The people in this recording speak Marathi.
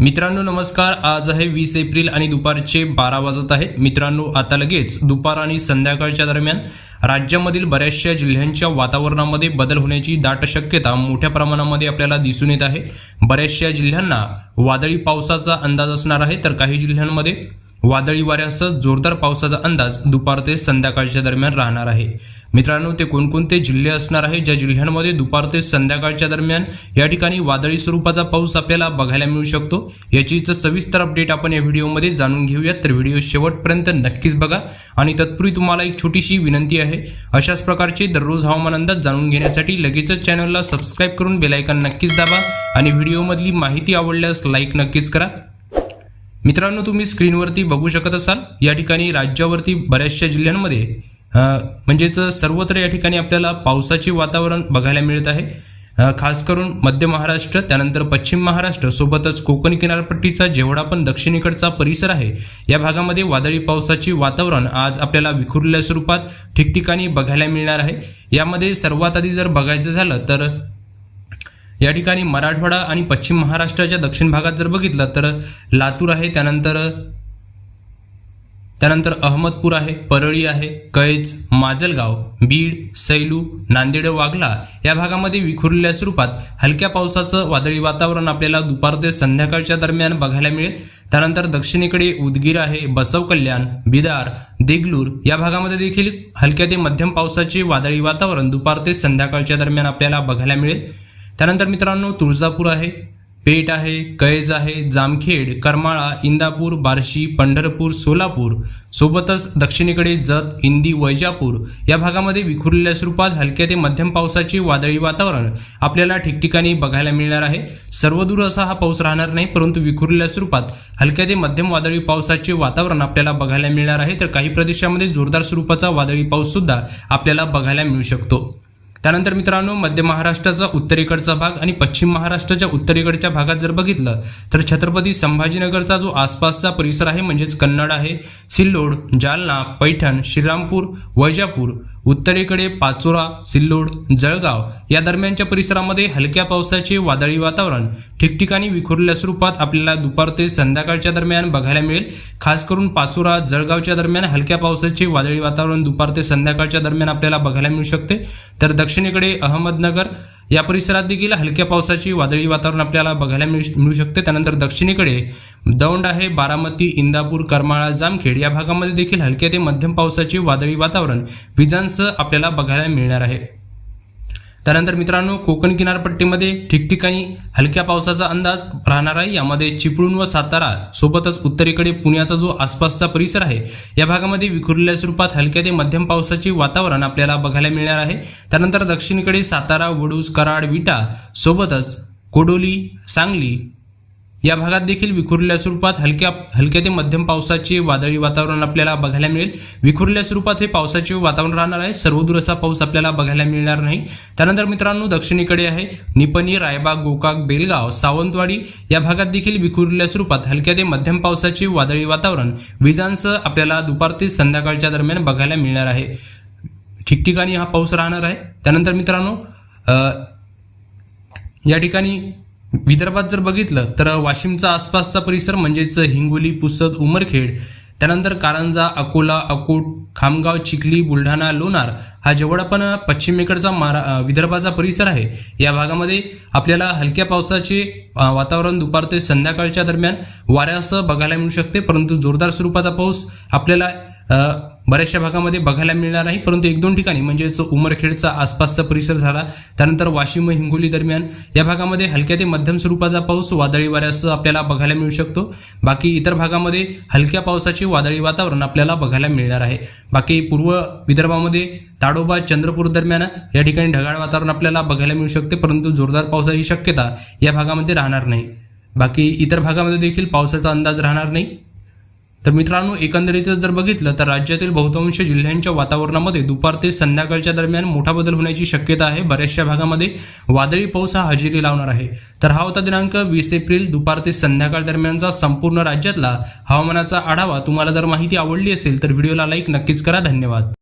मित्रांनो नमस्कार. आज आहे वीस एप्रिल आणि दुपारचे बारा वाजत आहेत. मित्रांनो आता लगेच दुपार आणि संध्याकाळच्या दरम्यान राज्यामधील बऱ्याचशा जिल्ह्यांच्या वातावरणामध्ये बदल होण्याची दाट शक्यता मोठ्या प्रमाणामध्ये आपल्याला दिसून येत आहे. बऱ्याचशा जिल्ह्यांना वादळी पावसाचा अंदाज असणार आहे तर काही जिल्ह्यांमध्ये वादळी वाऱ्यासह जोरदार पावसाचा अंदाज दुपार ते संध्याकाळच्या दरम्यान राहणार आहे. मित्रांनो ते कोणकोणते जिल्हे असणार आहे? ज्या जिल्ह्यांमध्ये दुपार ते संध्याकाळच्या दरम्यान या ठिकाणी वादळी स्वरूपाचा पाऊस आपल्याला बघायला मिळू शकतो? याचीच सविस्तर अपडेट आपण या व्हिडिओमध्ये जाणून घेऊयात. तर व्हिडिओ शेवटपर्यंत नक्कीच बघा. आणि तत्पूर्वी तुम्हाला एक छोटीशी विनंती आहे. अशाच प्रकारचे दररोज हवामान अंदाज जाणून घेण्यासाठी लगेचच चॅनलला सबस्क्राईब करून बेलायकन नक्कीच दाबा. आणि व्हिडिओमधली माहिती आवडल्यास लाईक नक्कीच करा. मित्रांनो तुम्ही स्क्रीनवरती बघू शकत असाल. या ठिकाणी राज्यावरती बऱ्याचशा जिल्ह्यांमध्ये म्हणजेच सर्वत्र या ठिकाणी आपल्याला पावसाचे वातावरण बघायला मिळत आहे. खास करून मध्य महाराष्ट्र त्यानंतर पश्चिम महाराष्ट्र सोबतच कोकण किनारपट्टीचा जेवढा पण दक्षिणेकडचा परिसर आहे या भागामध्ये वादळी पावसाचे वातावरण आज आपल्याला विखुरलेल्या स्वरूपात ठिकठिकाणी बघायला मिळणार आहे. यामध्ये सर्वात आधी जर बघायचं झालं तर या ठिकाणी मराठवाडा आणि पश्चिम महाराष्ट्राच्या दक्षिण भागात जर बघितलं तर लातूर आहे त्यानंतर त्यानंतर अहमदपूर आहे परळी आहे कैज माजलगाव बीड सैलू नांदेड वाघला या भागामध्ये विखुरलेल्या स्वरूपात हलक्या पावसाचं वादळी वातावरण आपल्याला दुपार ते संध्याकाळच्या दरम्यान बघायला मिळेल. त्यानंतर दक्षिणेकडे उदगीर आहे बसव कल्याण बिदार देगलूर या भागामध्ये देखील हलक्या ते मध्यम पावसाचे वादळी वातावरण दुपार ते संध्याकाळच्या दरम्यान आपल्याला बघायला मिळेल. त्यानंतर मित्रांनो तुळजापूर आहे पेठ आहे कैज आहे जामखेड करमाळा इंदापूर बार्शी पंढरपूर सोलापूर. सोबतच दक्षिणेकडे जत इंदी वैजापूर. या भागामध्ये विखुरलेल्या स्वरूपात हलक्या ते मध्यम पावसाचे वादळी वातावरण आपल्याला ठिकठिकाणी बघायला मिळणार आहे. सर्वदूर असा हा पाऊस राहणार नाही परंतु विखुरलेल्या स्वरूपात हलक्या ते मध्यम वादळी पावसाचे वातावरण आपल्याला बघायला मिळणार आहे. तर काही प्रदेशामध्ये जोरदार स्वरूपाचा वादळी पाऊस सुद्धा आपल्याला बघायला मिळू शकतो. त्यानंतर मित्रांनो मध्य महाराष्ट्राचा उत्तरेकडचा भाग आणि पश्चिम महाराष्ट्राच्या उत्तरेकडच्या भागात जर बघितलं तर छत्रपती संभाजीनगरचा जो आसपासचा परिसर आहे म्हणजेच कन्नड आहे सिल्लोड जालना पैठण श्रीरामपूर वैजापूर उत्तरेकडे पाचोरा सिल्लोड जळगाव या दरम्यानच्या परिसरामध्ये हलक्या पावसाचे वादळी वातावरण. ठिकठिकाणी विखुरल्या स्वरूपात आपल्याला दुपार ते संध्याकाळच्या दरम्यान बघायला मिळेल. खास करून पाचोरा जळगावच्या दरम्यान हलक्या पावसाचे वादळी वातावरण दुपार ते संध्याकाळच्या दरम्यान आपल्याला बघायला मिळू शकते. तर दक्षिणेकडे अहमदनगर या परिसरात देखील हलक्या पावसाची वादळी वातावरण आपल्याला बघायला मिळू शकते. त्यानंतर दक्षिणेकडे दौंड आहे बारामती इंदापूर करमाळा जामखेड या भागामध्ये देखील हलक्या ते मध्यम पावसाचे वादळी वातावरण विजांसह आपल्याला बघायला मिळणार आहे. त्यानंतर मित्रांनो कोकण किनारपट्टीमध्ये ठिकठिकाणी हलक्या पावसाचा अंदाज राहणार आहे. यामध्ये चिपळूण व सातारा सोबतच उत्तरेकडे पुण्याचा जो आसपासचा परिसर आहे या भागामध्ये विखुरलेल्या स्वरूपात हलक्या ते मध्यम पावसाचे वातावरण आपल्याला बघायला मिळणार आहे. त्यानंतर दक्षिणेकडे सातारा वडूज कराड विटा सोबतच कोडोली सांगली या भागात देखील विखुरल्या स्वरूपात हलक्या हलक्या ते मध्यम पावसाचे वादळी वातावरण आपल्याला बघायला मिळेल. विखुरल्या स्वरूपात हे पावसाचे वातावरण राहणार आहे. सर्वदूर असा पाऊस आपल्याला बघायला मिळणार नाही. त्यानंतर मित्रांनो दक्षिणेकडे आहे निपणी रायबाग गोकाक बेलगाव सावंतवाडी या भागात देखील विखुरल्या स्वरूपात हलक्या ते मध्यम पावसाचे वादळी वातावरण विजांसह आपल्याला दुपार ते संध्याकाळच्या दरम्यान बघायला मिळणार आहे. ठिकठिकाणी हा पाऊस राहणार आहे. त्यानंतर मित्रांनो या ठिकाणी विदर्भात जर बघितलं तर वाशिमचा आसपासचा परिसर म्हणजेच हिंगोली पुसद उमरखेड त्यानंतर कारंजा अकोला अकोट खामगाव चिखली बुलढाणा लोणार हा जेवढा पण पश्चिमेकडचा मारा विदर्भाचा परिसर आहे या भागामध्ये आपल्याला हलक्या पावसाचे वातावरण दुपार ते संध्याकाळच्या दरम्यान वाऱ्यासह बघायला मिळू शकते परंतु जोरदार स्वरूपाचा पाऊस आपल्याला बऱ्याचशा भागामध्ये बघायला मिळणार नाही परंतु एक दोन ठिकाणी म्हणजेच उमरखेडचा आसपासचा परिसर झाला त्यानंतर वाशिम हिंगोली दरम्यान या भागामध्ये हलक्या ते मध्यम स्वरूपाचा पाऊस वादळी वाऱ्यासह आपल्याला बघायला मिळू शकतो. बाकी इतर भागामध्ये हलक्या पावसाचे वादळी वातावरण आपल्याला बघायला मिळणार आहे. बाकी पूर्व विदर्भामध्ये ताडोबा चंद्रपूर दरम्यान या ठिकाणी ढगाळ वातावरण आपल्याला बघायला मिळू शकते परंतु जोरदार पावसाची शक्यता या भागामध्ये राहणार नाही. बाकी इतर भागामध्ये देखील पावसाचा अंदाज राहणार नाही. तर मित्रांनो एकंदरीतच जर बघितलं तर राज्यातील बहुतांश जिल्ह्यांच्या वातावरणामध्ये दुपार ते संध्याकाळच्या दरम्यान मोठा बदल होण्याची शक्यता आहे. बऱ्याचशा भागामध्ये वादळी पाऊस हा हजेरी लावणार आहे. तर हा होता दिनांक वीस एप्रिल दुपार ते संध्याकाळ दरम्यानचा संपूर्ण राज्यातला हवामानाचा आढावा. तुम्हाला जर माहिती आवडली असेल तर व्हिडिओला लाईक नक्कीच करा. धन्यवाद.